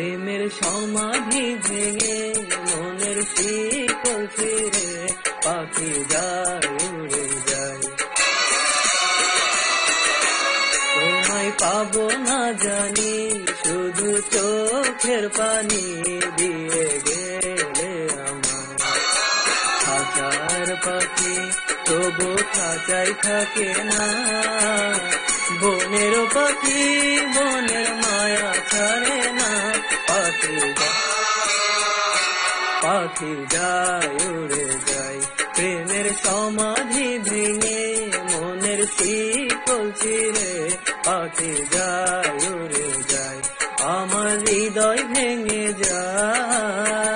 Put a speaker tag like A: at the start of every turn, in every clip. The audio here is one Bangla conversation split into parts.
A: প্রেমের সমাধি ভেঙে মনের শিকল ফিরে পাখি যায়, উড়ে যায়। তোমায় পাবো না জানি, শুধু চোখের পানি দিয়ে গেলে আমার খাঁচার পাখি তবু খাঁচাই থাকে না। বনের পাখি, বনের মা পাখি যায় উড়ে যায়, প্রেমের সমাধি ভেঙে মনের শিকল চিরে পাখি যায় উড়ে যায়, আমার হৃদয় ভেঙে যায়।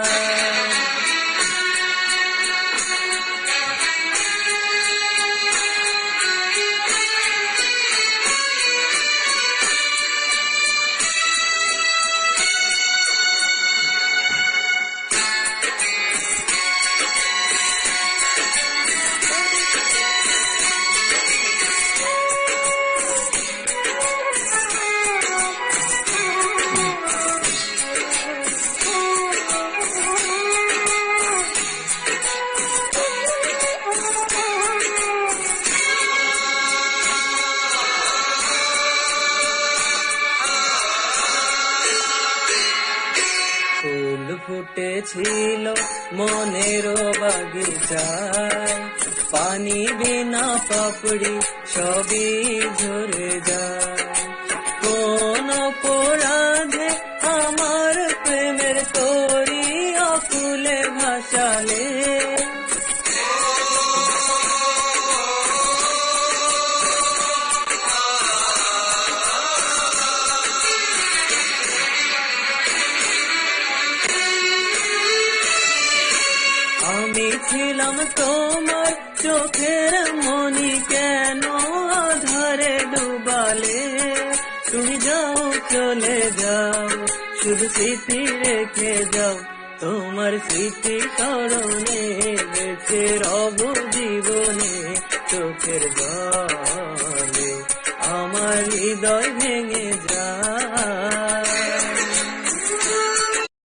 A: ফুটেছিল মনের বাগিচায়। পানি বিনা পাপড়ি সবই ঝরে যায়। কোন অপরাধে আমার প্রেমের তরি অকুলে ভাসালে আমি ছিলাম তোমার চোখের মনি কেন আধারে ডুবালে? তুমি যাও, চলে যাও, শুধু স্মৃতি রেখে যাও। তোমার স্মৃতি স্মরণে বেঁচে রব জীবনে, চোখের জলে আমার হৃদয় ভেঙে যায়।